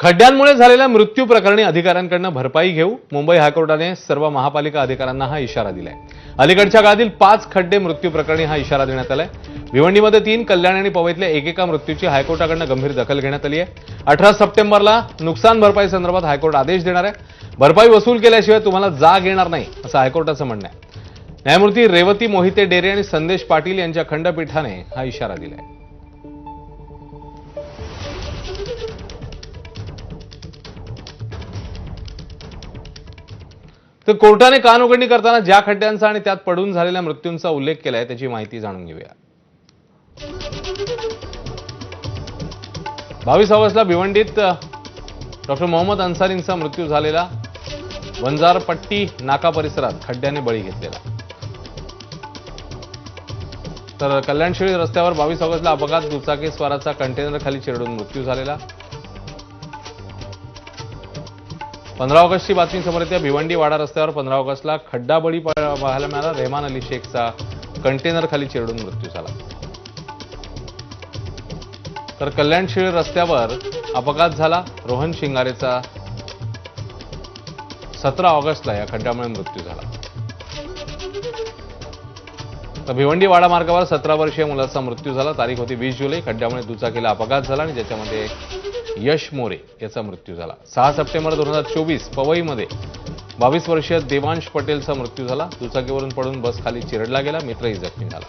खड्ड्यांमुळे झालेल्या मृत्यू प्रकरणी अधिकाऱ्यांकडनं भरपाई घेऊ मुंबई हायकोर्टाने सर्व महापालिका अधिकाऱ्यांना हा इशारा दिलाय. अलीकडच्या काळातील पाच खड्डे मृत्यू प्रकरणी हा इशारा देण्यात आलाय. भिवंडीमध्ये तीन कल्याण आणि पवईतल्या एकेका मृत्यूची हायकोर्टाकडनं गंभीर दखल घेण्यात आली आहे. अठरा सप्टेंबरला नुकसान भरपाई संदर्भात हायकोर्ट आदेश देणार आहे. भरपाई वसूल केल्याशिवाय तुम्हाला जाग येणार नाही असं हायकोर्टाचं म्हणणं आहे. न्यायमूर्ती रेवती मोहिते डेरे आणि संदेश पाटील यांच्या खंडपीठाने हा इशारा दिलाय. तर कोर्टाने कानउघडणी करताना ज्या खड्ड्यांचा आणि त्यात पडून झालेल्या मृत्यूंचा उल्लेख केलाय त्याची माहिती जाणून घेऊया. बावीस ऑगस्टला भिवंडीत डॉक्टर मोहम्मद अन्सारींचा मृत्यू झालेला. वंजारपट्टी नाका परिसरात खड्ड्याने बळी घेतलेला. तर कल्याणशिळी रस्त्यावर बावीस ऑगस्टला अपघात दुचाकी स्वाराचा कंटेनर खाली चिरडून मृत्यू झालेला. पंधरा ऑगस्टची बातमी समोर येते. भिवंडी वाडा रस्त्यावर पंधरा ऑगस्टला खड्डाबळी पाहायला मिळाला. रेहमान अली शेखचा कंटेनर खाली चिरडून मृत्यू झाला. तर कल्याणशिळ रस्त्यावर अपघात झाला. रोहन शिंगारेचा सतरा ऑगस्टला या खड्ड्यामुळे मृत्यू झाला. तर भिवंडी वाडा मार्गावर सतरा वर्षीय मुलाचा मृत्यू झाला. तारीख होती वीस जुलै. खड्ड्यामुळे दुचाकीला अपघात झाला आणि ज्याच्यामध्ये यश मोरे याचा मृत्यू झाला. सहा सप्टेंबर दोन हजार चोवीस पवईमध्ये बावीस वर्षीय देवांश पटेलचा मृत्यू झाला. दुचाकीवरून पडून बस खाली चिरडला गेला. मित्रही जखमी झाला.